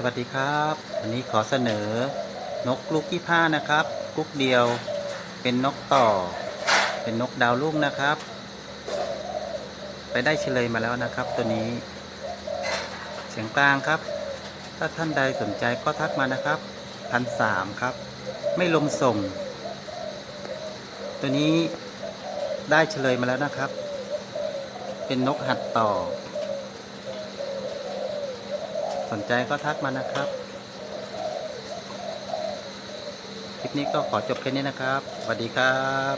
สวัสดีครับวันนี้ขอเสนอนกลูกที่ผ้านะครับกุ๊กเดียว เป็นนกต่อ เป็นนกดาวรุ่งนะครับ ไปได้เฉลยมาแล้วนะครับ ตัวนี้เสียงกลางครับ ถ้าท่านใดสนใจก็ทักมานะครับพันสามครับ ไม่ลงส่ง ตัวนี้ได้เฉลยมาแล้วนะครับ เป็นนกหัดต่อ สนใจก็ทักมานะครับ คลิปนี้ก็ขอจบแค่นี้นะครับสวัสดีครับ